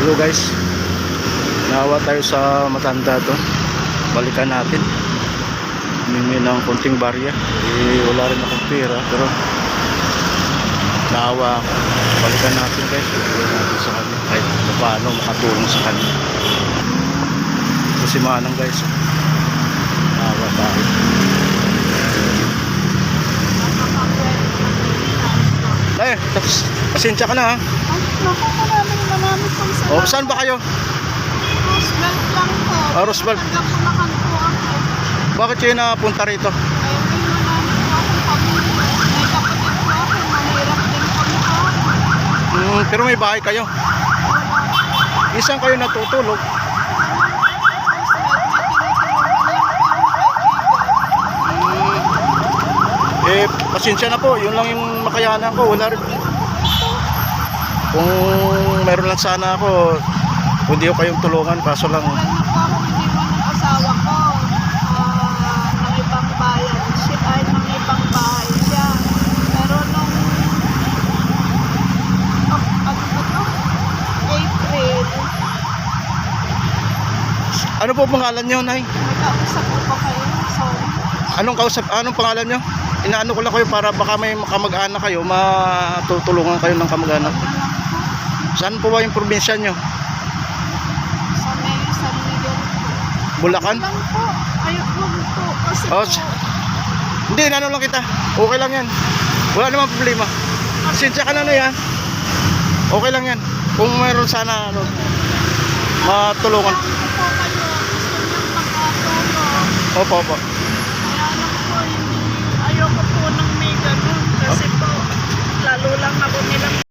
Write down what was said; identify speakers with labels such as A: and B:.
A: Hello guys. Nawa tayo sa matanda to. Balikan natin. Humingi ng konting barya. Eh, wala rin akong pera. Pero naawa ako. Balikan natin guys. Balikan natin sa kanya. Kahit paano makatulong sa kanya. Ito si Manang guys. Naawa tayo. Eh, pasensya ka na ha.
B: Ay, naku, maraming maraming pong
A: O,
B: salamat.
A: saan ba kayo?
B: Roosevelt lang po.
A: Ah, Roosevelt.
B: Taga Bulacan po ako.
A: Bakit kayo napunta rito?
B: Ay, may marami po akong pamilya. May kapatid po ako. Mahirap din kami po.
A: Mm, pero may bahay kayo. Isang kayo natutulog. Eh, pasensya na po. Yun lang yung makayanan ko. Wala rin. Kung meron lang sana ako, kung di ko kayong tulungan, kaso lang,
B: Alam niyo po ako iniwan ng asawa ko. Ah, ng ibang bayan siya. Ay, ng ibang bahay siya. Pero nung oh, ano ba to? April,
A: ano po pangalan nyo, Nay?
B: nagkausap ko pa kayo. So,
A: Anong kausap, anong pangalan nyo? Inaano ko lang kayo para baka may kamag-anak kayo, matutulungan kayo ng kamag-anak.
B: wag na lang po.
A: Saan po ba yung probinsya nyo?
B: Sa May, San Miguel po.
A: Bulacan?
B: Lang po. Ayun wag po. Kasi
A: Oh,
B: po,
A: Hindi, inano lang kita. Okay lang yan. Wala namang problema. Sinsya ka na na yan. Okay lang yan. Kung mayroon sana, ano, matulungan.
B: lang.
A: Opo, opo.